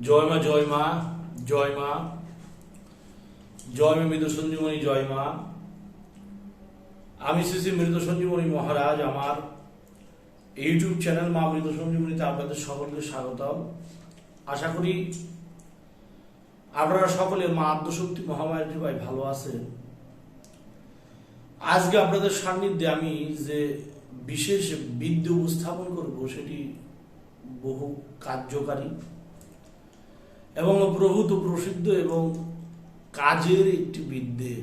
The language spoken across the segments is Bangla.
জয় মা জয় মা জয় মা। জয় মা মৃত সঞ্জীবনী, জয় মা। আমি শ্রী শ্রী মৃত সঞ্জীবনী মহারাজ, আমার ইউটিউব চ্যানেল মা মৃত সঞ্জীবনীতে আপনাদের সকলকে স্বাগতম। আশা করি আপনারা সকলে মা আদ্যশক্তি মহামায়ের কৃপায় ভালো আছেন। আজকে আপনাদের সান্নিধ্যে আমি যে বিশেষ বিদ্যে উপস্থাপন করব, সেটি বহু কার্যকারী। এবং প্রভূত প্রসিদ্ধ এবং কাজের একটি বিদ্যে।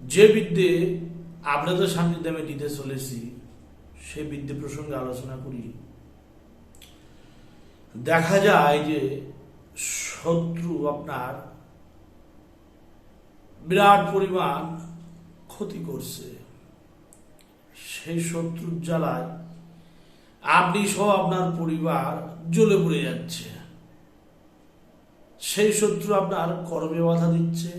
যে বিদ্যে আপনাদের সান্নিধ্যে আমি দিতে চলেছি, সে বিদ্যে প্রসঙ্গে আলোচনা করি। দেখা যায় যে শত্রু আপনার বিরাট পরিমাণ ক্ষতি করছে। সেই শত্রুর জ্বালায় আপনি সহ আপনার পরিবার জ্বলে পড়ে যাচ্ছে। সেই শত্রু আপনার কর্মে বাধা দিচ্ছে।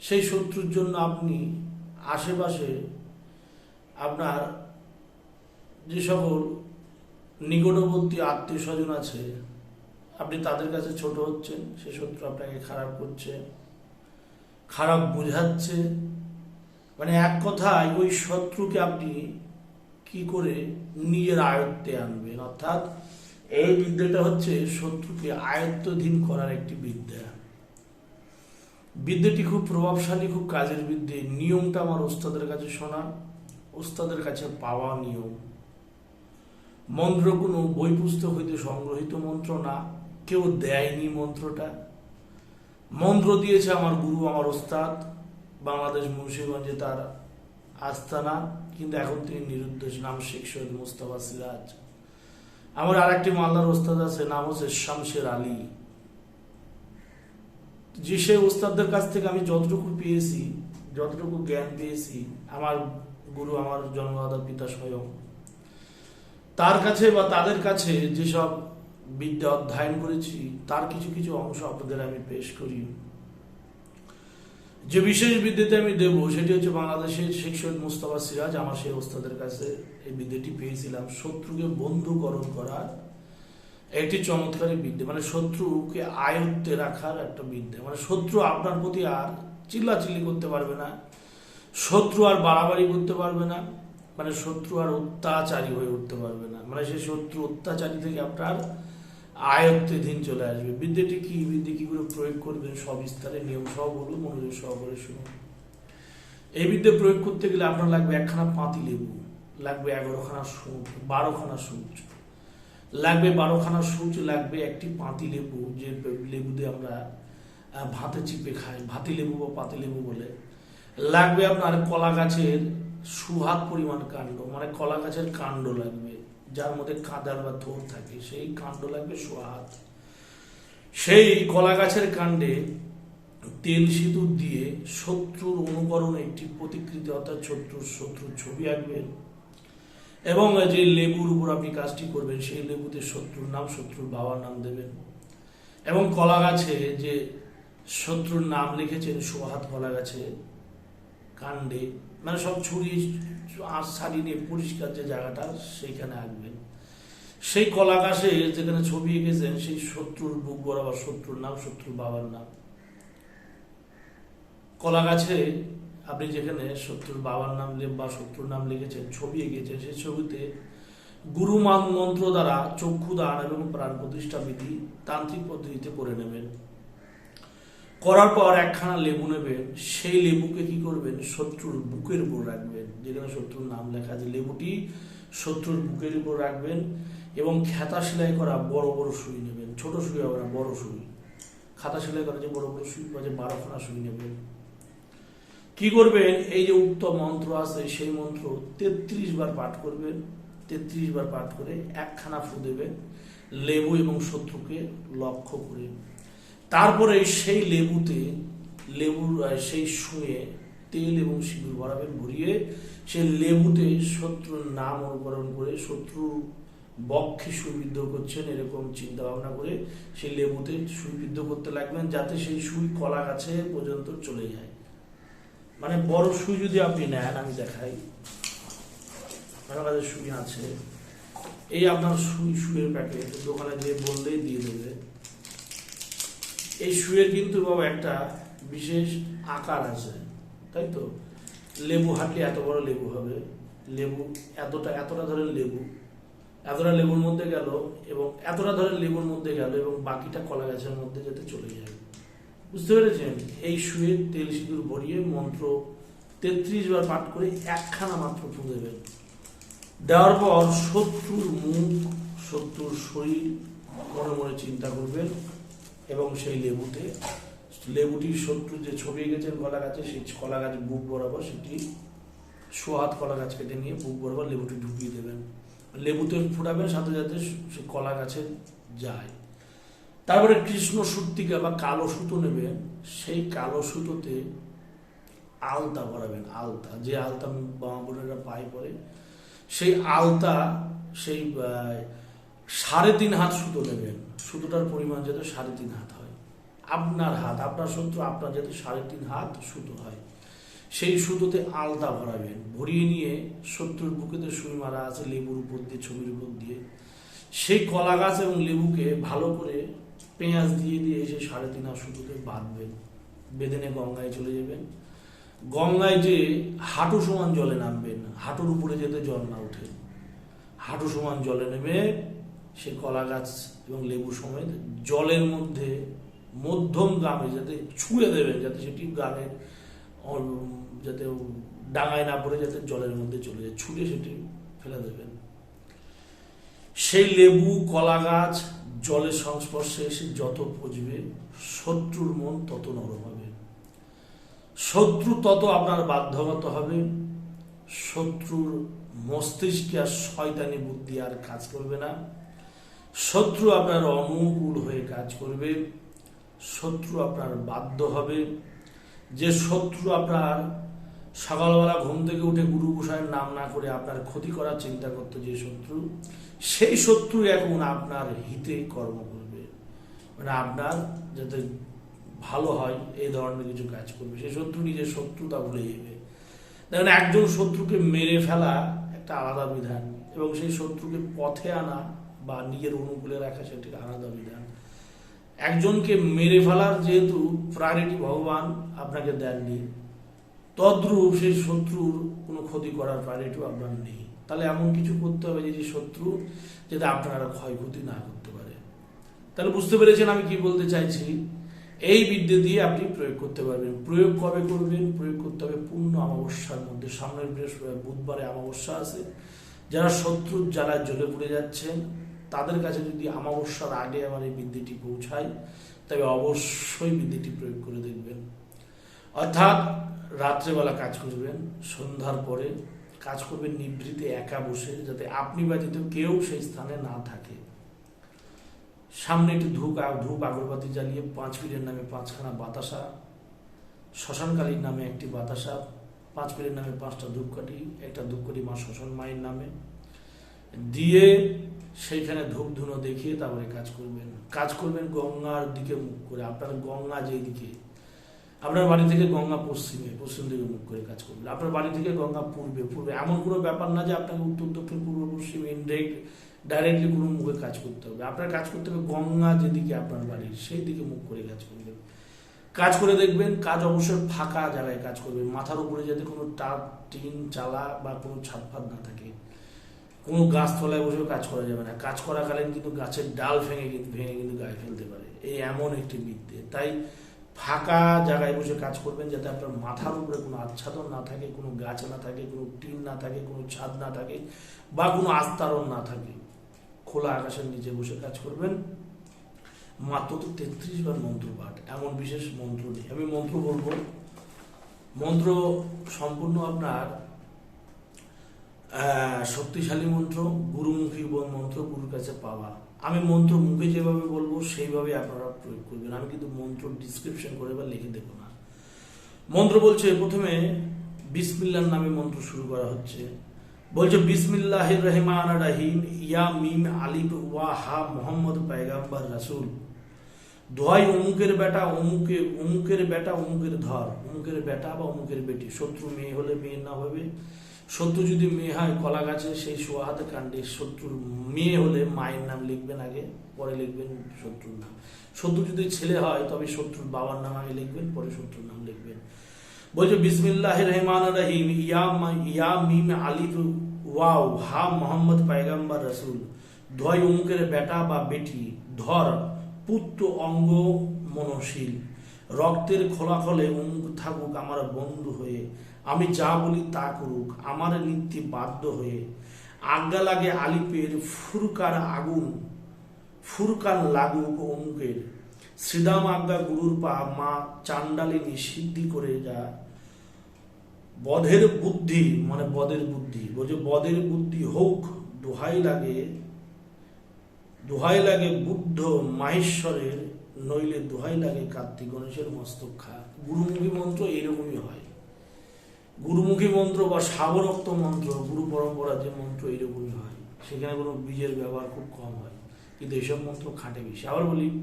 সেই শত্রুর জন্য আপনি আশেপাশে আপনার যে সকল নিকটবর্তী আত্মীয় স্বজন আছে, আপনি তাদের কাছে ছোট হচ্ছেন, সে শত্রু আপনাকে খারাপ করছে, খারাপ বোঝাচ্ছে। মানে এক কথায় ওই শত্রুকে আপনি কি করে নিজের আয়ত্তে আনবেন? অর্থাৎ এই বিদ্যাটা হচ্ছে শত্রুকে আয়ত্তধীন করার একটি বিদ্যা। বিদ্যাটি খুব প্রভাবশালী, খুব কাজের বিদ্যে। নিয়মটা আমার ওস্তাদের কাছে শোনা। ওস্তাদের কাছে পাওয়া নিয়ম। মন্ত্র কোনো বই পুস্তক হইতে সংগ্রহিত মন্ত্র না। কেউ দেয়নি মন্ত্রটা। মন্ত্র দিয়েছে আমার গুরু, আমার ওস্তাদ। বাংলাদেশ মুন্সিগঞ্জে তার আস্তানা। কিন্তু এখন তিনি নিরুদ্দেশ, নাম শেখ সৈয়দ মুস্তাফা সিরাজ। আমার আরেকটি মালদার ওস্তাদ আছে, নাম হচ্ছে শামশের আলী। যে সে ওস্তাদদের কাছ থেকে আমি যতটুকু পেয়েছি, যতটুকু জ্ঞান পেয়েছি, আমার গুরু, আমার জন্মদাতা পিতা স্বয়ং, তার কাছে বা তাদের কাছে যেসব বিদ্যা অধ্যয়ন করেছি, তার কিছু কিছু অংশ আপনাদের আমি পেশ করি। যে বিশেষ বিদ্যাতে আমি দেব, সেটি হচ্ছে বাংলাদেশের শেখ সৈয়দ মুস্তাফা সিরাজ। আমার সেই ওস্তাদের কাছে এই বিদ্যাটি পেয়েছিলাম। শত্রুকে বন্ধুকরণ করার একটি চমৎকারী বিদ্যা মানে শত্রুকে আয়ত্তে রাখার একটা বিদ্যা। মানে শত্রু আপনার প্রতি আর চিল্লাচিল্লি করতে পারবে না, শত্রু আর বাড়াবাড়ি করতে পারবে না মানে শত্রু আর অত্যাচারী হয়ে উঠতে পারবে না। মানে সেই শত্রু অত্যাচারী থেকে আপনার আয়ত্তাধীন চলে আসবে। বিদ্যাটি কি? বিদ্যে কি করে প্রয়োগ করবেন? সব বিস্তারে নিয়ম সহ বলুন, মনোযোগ সহকারে শুনুন। এই বিদ্যে প্রয়োগ করতে গেলে আপনার লাগবে একখানা পাতি লেবু, লাগবে এগারোখানা সুচ, বারোখানা সুচ। লাগবে বারোখানা সুচ, লাগবে একটি পাতি লেবু, যে লেবু দিয়ে আমরা ভাতে চিপে খাই, ভাতি লেবু বা পাতি লেবু বলে। লাগবে আপনার কলা গাছের সুহাত পরিমাণ কাণ্ড মানে কলা গাছের কাণ্ড লাগবে। যার মধ্যে কাদার বা থোর থাকে, সেই কাণ্ড লাগবে সোহাত সেই কলা গাছের কাণ্ডে তেল সিঁদুর দিয়ে শত্রুর অনুকরণ একটি প্রতিকৃতি, অর্থাৎ শত্রুর শত্রুর ছবি আঁকবেন। এবং যে লেবুর উপর আপনি কাজটি করবেন, সেই লেবুতে শত্রুর নাম, শত্রুর বাবার নাম দেবেন। এবং কলা গাছে যে শত্রুর নাম লিখেছেন সোহাত কলা গাছে কাণ্ডে মানে সব ছুরি, আঁশ ছাড়িয়ে নিয়ে পরিষ্কার যে জায়গাটা, সেইখানে আঁকবেন। সেই কলা গাছে যেখানে ছবি এঁকেছেন, সেই শত্রুর বুক বরাবর শত্রুর নাম, শত্রুর বাবার নাম। কলা গাছে আপনি যেখানে শত্রুর বাবার নাম বা শত্রুর নাম লিখেছেন, ছবি এঁকেছেন, সেই ছবিতে গুরুমান মন্ত্র দ্বারা চক্ষু দান এবং প্রাণ প্রতিষ্ঠা বিধি তান্ত্রিক পদ্ধতিতে করে নেবেন। করার পর একখানা লেবু নেবেন, সেই লেবুকে কি করবেন? শত্রুর বুকের উপর রাখবেন। যেখানে শত্রুর নাম লেখা আছে লেবুটি, শত্রুর বুকের উপর রাখবেন এবং খেতা সেলাই করা বড় বড় সুই নেবেন। ছোট সুই হবে না, বড় সুই। খাতা সেলাই করা যে বড় বড় সুই যে বারোখানা সুই নেবেন। কি করবেন? এই যে উক্ত মন্ত্র আছে, সেই মন্ত্র তেত্রিশ বার পাঠ করবেন। তেত্রিশ বার পাঠ করে একখানা ফু দেবেন। লেবু এবং শত্রুকে লক্ষ্য করে তারপরে সেই লেবুতে লেবুর সেই শুয়ে তেল এবং সিঁদুর ভরাবেন ভরিয়ে সেই লেবুতে শত্রুর নাম অনুকরণ করে শত্রুর বক্ষে সুবিদ্ধ করছেন এরকম চিন্তা ভাবনা করে সেই লেবুতে সুবিদ্ধ করতে লাগবেন যাতে সেই সুই কলা গাছে পর্যন্ত চলে যায়। মানে বড় সুই যদি আপনি নেন, আমি দেখাই। আমার সুই আছে। এই আপনার সুই সুয়ের প্যাকেট দোকানে যে বললেই দিয়ে দেবে। এই সুয়ের কিন্তু বাবা একটা বিশেষ আকার আছে, তাই তো? লেবু হাঁটলে এত বড় লেবু হবে, লেবু এতটা এতটা ধরেন লেবু, এতটা লেবুর মধ্যে গেল এবং এতটা ধরেন লেবুর মধ্যে গেল এবং বাকিটা কলা গাছের মধ্যে যাতে চলে যায়। বুঝতে পেরেছেন? এই শুয়ে তেল সিঁদুর ভরিয়ে মন্ত্র তেত্রিশ বার পাঠ করে একখানা মাত্র ফু দেবেন। দেওয়ার পর শত্রুর মুখ, শত্রুর শরীর, মনে মনে চিন্তা করবেন। এবং সেই লেবুতে লেবুটির শত্রু যে ছবি গেছেন কলা গাছে, সেই কলা গাছ বুক বরাবর সেটি সোহাত কলা গাছ কেটে নিয়ে বুক বরাবর লেবুটি ঢুকিয়ে দেবেন। লেবুতে ফুটাবেন, সাথে সাথে সে কলা গাছে যায়। তারপরে কৃষ্ণ সূত্রিকা বা কালো সুতো নেবেন, সেই কালো সুতোতে আলতা ভরাবেন আলতা। যে আলতা বাবা বোনেরা পায়ে পরে সেই আলতা, সেই সাড়ে তিন হাত সুতো নেবেন। সুতোটার পরিমাণ যাতে সাড়ে তিন হাত হয়। আপনার হাত, আপনার শত্রু, আপনার যাতে সাড়ে তিন হাত সুতো হয়। সেই সুতোতে আলতা ভরাবেন। ভরিয়ে নিয়ে শত্রুর বুকেতে সুই মারা আছে, লেবুর উপর দিয়ে, ছবির উপর দিয়ে। সেই কলা গাছ এবং লেবুকে ভালো করে পেঁয়াজ দিয়ে দিয়ে সেই সাড়ে তিন হাত সুতোতে বাঁধবেন। বেঁধে নিয়ে গঙ্গায় চলে যাবেন। গঙ্গায় যে হাঁটু সমান জলে নামবেন, হাঁটুর উপরে যেতে জল না ওঠে। হাঁটু সমান জলে নেমে সে কলা গাছ এবং লেবু সমেত জলের মধ্যে মধ্যম গ্রামে যাতে ছুঁড়ে দেবেন, যাতে সেটি গ্রামের যাতে ডাঙায় না পড়ে, যাতে জলের মধ্যে চলে যায়, ছুঁড়ে সেটি ফেলে দেবেন। সেই লেবু, কলা গাছ জলের সংস্পর্শে এসে যত পচবে, শত্রুর মন তত নরম হবে। শত্রু তত আপনার বাধ্যগত হবে, শত্রুর মস্তিষ্কে আর শয়তানি বুদ্ধি আর কাজ করবে না। শত্রু আপনার অনুকূল হয়ে কাজ করবে, শত্রু আপনার বাধ্য হবে। যে শত্রু আপনার সকালবেলা ঘুম থেকে উঠে গুরু গোসাইয়ের নাম না করে আপনার ক্ষতি করার চিন্তা করতো যে শত্রু, সেই শত্রু এখন আপনার হিতে কর্ম করবে। মানে আপনার যাতে ভালো হয়, এই ধরনের কিছু কাজ করবে। সেই শত্রু নিজের শত্রুতা ভুলে যাবে। দেখেন, একজন শত্রুকে মেরে ফেলা একটা আলাদা বিধান, এবং সেই শত্রুকে পথে আনা বা নিজের অনুকূলে রাখা সেটি আলাদা বিধান। একজনকে মেরে ফেলার যেহেতু প্রায়োরিটি ভগবান আপনাকে দেননি, তদ্রূপ সেই শত্রুর কোনো ক্ষতি করার প্রায়োরিটিও আপনার নেই। তাহলে এমন কিছু করতে হবে যে শত্রু যাতে আপনারা ক্ষয়ক্ষতি না করতে পারে। তাহলে বুঝতে পেরেছেন আমি কি বলতে চাইছি? এই বিদ্যে দিয়ে আপনি প্রয়োগ করতে পারবেন। প্রয়োগ কবে করবেন? প্রয়োগ করতে হবে পূর্ণ অমাবস্যার মধ্যে। সামনের বৃহস্পতি বুধবারে অমাবস্যা আছে। যারা শত্রুর জ্বালায় জ্বলে পড়ে যাচ্ছেন তাদের কাছে যদি আমাবস্যার আগে আমার এই বিদ্যেটি পৌঁছায়, তবে অবশ্যই বিদ্যেটি প্রয়োগ করে দেখবেন। অর্থাৎ রাত্রেবেলা কাজ করবেন, সন্ধ্যার পরে কাজ করবেন, নিভৃতে একা বসে, যাতে আপনি ব্যতীত কেউ সেই স্থানে না থাকে। সামনে একটি ধূপ ধূপ আগরবাতি জ্বালিয়ে পাঁচ পীরের নামে পাঁচখানা বাতাসা, শ্মশানকালীর নামে একটি বাতাসা, পাঁচ পীরের নামে পাঁচটা ধূপকাঠি, একটা ধূপকাঠি মা শ্মশান মায়ের নামে। দিয়ে সেইখানে ধূপ ধুনো দেখিয়ে তারপরে কাজ করবেন। কাজ করবেন গঙ্গার দিকে মুখ করে, আপনার গঙ্গা যেই দিকে আপনার বাড়ি থেকে গঙ্গা পশ্চিমে, পশ্চিম দিকে মুখ করে কাজ করবেন। আপনার বাড়ি থেকে গঙ্গা পূর্বে পূর্বে। এমন কোনো ব্যাপার না যে আপনাকে উত্তর, দক্ষিণ, পূর্ব, পশ্চিম ইনডাইরেক্ট ডাইরেক্টলি কোনো মুখে কাজ করতে হবে। আপনার কাজ করতে হবে গঙ্গা যেদিকে আপনার বাড়ি সেই দিকে মুখ করে কাজ করবেন। কাজ করে দেখবেন, কাজ অবশ্যই ফাঁকা জায়গায় কাজ করবেন। মাথার উপরে যাতে কোনো টাপ টিন, চালা বা কোনো ফাদ না থাকে। কোনো গাছতলায় বসেও কাজ করা যাবে না। কাজ করাকালীন কিন্তু গাছের ডাল ভেঙে কিন্তু ভেঙে কিন্তু গায়ে ফেলতে পারে। এই এমন একটি বিদ্যে তাই ফাঁকা জায়গায় বসে কাজ করবেন যাতে আপনার মাথার উপরে কোনো আচ্ছাদন না থাকে, কোনো গাছ না থাকে, কোনো টিন না থাকে, কোনো ছাদ না থাকে বা কোনো আস্তারণ না থাকে। খোলা আকাশের নিচে বসে কাজ করবেন। মাত্র তো তেত্রিশ বার মন্ত্র পাঠ। এমন বিশেষ মন্ত্র নেই। আমি মন্ত্র বলব। মন্ত্র সম্পূর্ণ আপনার শক্তিশালী মন্ত্র, গুরুমুখী মন্ত্র গুরুর কাছে পাওয়া। আমি মন্ত্র মুখে যেভাবে বলব, সেইভাবে আপনারা প্রয়োগ করবেন। আমি কিন্তু মন্ত্র ডিসক্রিপশন করে বা লিখে দেবো না। মন্ত্র বলছে, প্রথমে বিসমিল্লার নামে মন্ত্র শুরু করা হচ্ছে। বলছে বিসমিল্লাহ রহমান রাহিম, ইয়া মিম আলিফ ওয়া হা মোহাম্মদ পায়গাম্বার রাসুল। দোয়াই অমুকের বেটা, অমুকে, অমুকের বেটা, অমুকের ধর। অমুকের বেটা বা অমুকের বেটি। শত্রু মেয়ে হলে মেয়ে না হবে। শত্রু যদি মেয়ে হয়, কলা গাছে সেই সোহাতে কাণ্ডে শত্রুর মেয়ে হলে মায়ের নাম লিখবেন আগে, পরে লিখবেন শত্রুর নাম। শত্রু যদি ছেলে হয়, তবে শত্রুর বাবার নাম আগে লিখবেন, পরে শত্রুর নাম লিখবেন। বলছে বিসমিল্লাহ রহমান রহিম, ইয়া ইয়া মিম আলিফ, ওয়াও, হা মোহাম্মদ পায়গাম্বার রসুল। ধয় অমুকের বেটা বা বেটি, ধর, পুত্র অঙ্গ মনশীল রক্তের খোলা খলে অমুক থাকুক, আমার বন্ধু হয়ে। আমি যা বলি তা করুক, আমার নিত্যে বাধ্য হয়ে। আজ্ঞা লাগে আলিপের, ফুরকার আগুন, ফুরকান লাগুক অমুকের। শ্রীদাম আজ্ঞা গুরুর পা মা চান্ডালিনী সিদ্ধি করে যা। বধের বুদ্ধি মানে বদের বুদ্ধি, বলছে বদের বুদ্ধি হোক, দোহাই লাগে দোহাই লাগে বুদ্ধ মাহেশ্বরের নইলে দোহাই লাগে কার্তিক গণেশের মস্তক খা গুরুমুখী মন্ত্র এইরকমই হয়। গুরুমুখী মন্ত্র বা সাবরক্ত মন্ত্র, গুরু পরম্পরা যে মন্ত্র এইরকমই হয়। সেখানে কোনো বীজের ব্যবহার খুব কম হয়। কিন্তু এইসব মন্ত্র খাটে বেশি। আবার বলি,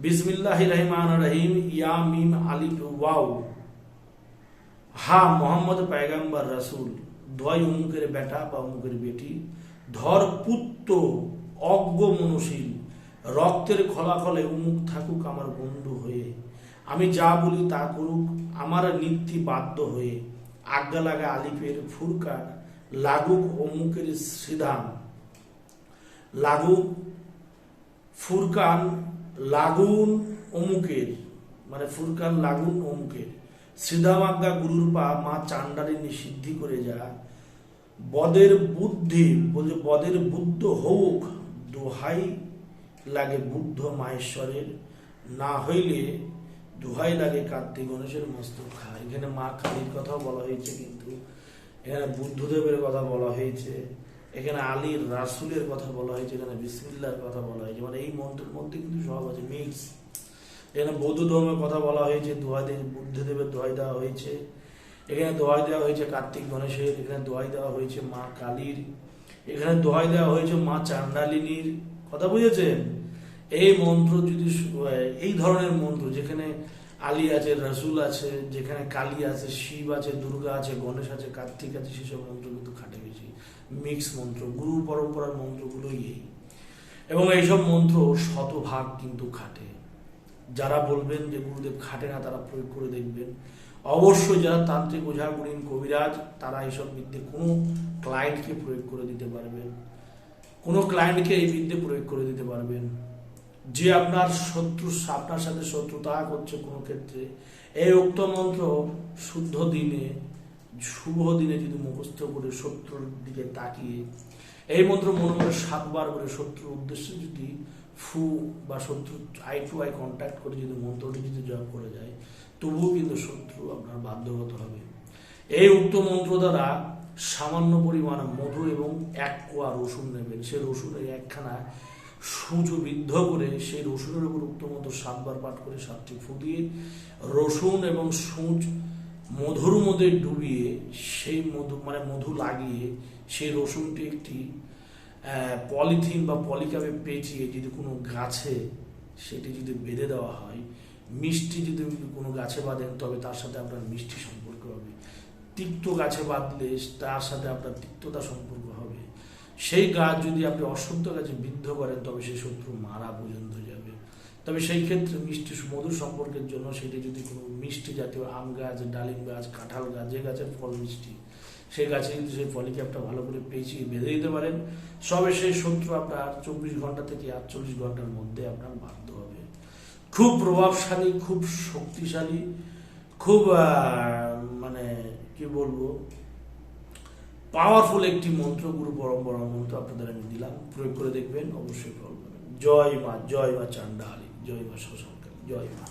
বিসমিল্লাহ রহমান রহিম, ইয়া মিম আলিফ, ওয়াও। হা, মোহাম্মদ পায়গাম্বার রাসুল ধয় অমুকের বেটা বা অমুকের বেটি, ধর পুত্র, অজ্ঞ মনশীল রক্তের খলাখলে উমুক থাকুক আমার বন্ধু হয়ে। আমি যা বলি তা করুক, আমার নীতি বাধ্য হয়ে। আজ্ঞা লাগা আলিফের ফুরকান, লাগুক অমুকের শ্রীধাম লাগুক ফুরকান, লাগুন অমুকের মানে ফুরকান, লাগুন অমুকের। শ্রীধামাজ্ঞা গুরুর পা, মা চান্ডালিনী সিদ্ধি করে যা। বদের বুদ্ধি বলছে বদের বুদ্ধ হোক দোহাই লাগে বুদ্ধ মাহেশ্বরের, না হইলে দোহাই লাগে কার্তিক গণেশের মস্তক খা এখানে মা কালীর কথাও বলা হয়েছে কিন্তু, এখানে বুদ্ধদেবের কথা বলা হয়েছে, এখানে আলীর রাসুলের কথা বলা হয়েছে, এখানে বিসমিল্লার কথা বলা হয়েছে। মানে এই মন্ত্রের মধ্যে কিন্তু সব আছে, মিক্স। এখানে বৌদ্ধ ধর্মের কথা বলা হয়েছে, দোহাই বুদ্ধদেবের দোহাই দেওয়া হয়েছে। এখানে দোহাই দেওয়া হয়েছে কার্তিক গণেশের, এখানে দোহাই দেওয়া হয়েছে মা কালীর। এখানে দোহাই দেওয়া হয়েছে মা চান্ডালিনীর কথা বুঝেছেন? এই মন্ত্র যদি এই ধরনের মন্ত্র, যেখানে আলী আছে, রসুল আছে, যেখানে কালী আছে, শিব আছে, দুর্গা আছে, গণেশ আছে, কার্তিক আছে, সেসব মন্ত্র কিন্তু খাটে বেশি। মিক্স মন্ত্র, গুরু পরম্পরার মন্ত্রগুলোই এই। এবং এইসব মন্ত্র শতভাগ কিন্তু খাটে। যারা বলবেন যে গুরুদেব খাটে না, তারা প্রয়োগ করে দেখবেন। অবশ্যই যারা তান্ত্রিক ওঝা গুণিন কবিরাজ, তারা এইসব বিদ্যে কোনো ক্লায়েন্টকে প্রয়োগ করে দিতে পারবেন। কোনো ক্লায়েন্টকে এই বিদ্যে প্রয়োগ করে দিতে পারবেন। যে আপনার শত্রু, আপনার সাথে শত্রুতা করছে কোনো ক্ষেত্রে, এই উক্ত মন্ত্র শুদ্ধ দিনে, শুভ দিনে যদি মুখস্থ করে শত্রুর দিকে তাকিয়ে, এই মন্ত্র মনে মনে সাতবার করে শত্রুর উদ্দেশ্যে যদি ফু বা শত্রু আই টু আই কন্ট্যাক্ট করে যদি মন্ত্রটি যদি জপ করে যায়, তবুও কিন্তু শত্রু আপনার বাধ্যগত হবে। এই উক্ত মন্ত্র দ্বারা সামান্য পরিমাণ মধু এবং এক কোয়া রসুন নেবেন। সেই রসুনের একখানা সূচ বিদ্ধ করে সেই রসুনের উপর উক্ত মন্ত্র সাতবার পাঠ করে সাতটি ফু দিয়ে রসুন এবং সূচ মধুর মধ্যে ডুবিয়ে সেই মধু মানে মধু লাগিয়ে সেই রসুনটি একটি পলিথিন বা পলিকাপে পেঁচিয়ে যদি কোনো গাছে সেটি যদি বেঁধে দেওয়া হয়, মিষ্টি যদি কোনো গাছে বাঁধেন, তবে তার সাথে আপনার মিষ্টি সম্পর্ক তিক্ত গাছে বাঁধলে তার সাথে আপনার তিক্ততা সম্পর্ক হবে। সেই গাছ যদি আপনি অশুদ্ধ গাছে বিদ্ধ করেন, তবে সেই শত্রু মারা পর্যন্ত যাবে। তবে সেই ক্ষেত্রে মিষ্টি মধুর সম্পর্কের জন্য সেটি যদি কোনো মিষ্টি জাতীয় আম গাছ, ডালিম গাছ, কাঁঠাল গাছ, যে গাছের ফল মিষ্টি সেই গাছে কিন্তু সেই পলিক্যাপটা ভালো করে পেঁচিয়ে বেঁধে দিতে পারেন সবে সেই শত্রু আপনার চব্বিশ ঘণ্টা থেকে আটচল্লিশ ঘণ্টার মধ্যে আপনার বাধ্য হবে। খুব প্রভাবশালী, খুব শক্তিশালী, খুব মানে কি বলব? পাওয়ারফুল একটি মন্ত্র গুরু পরম্পরার মন্ত্র আপনাদের আমি দিলাম, প্রয়োগ করে দেখবেন, অবশ্যই ফল পাবেন জয় মা জয় মা চান্ডালী জয় মা শশাঙ্কালী জয় মা।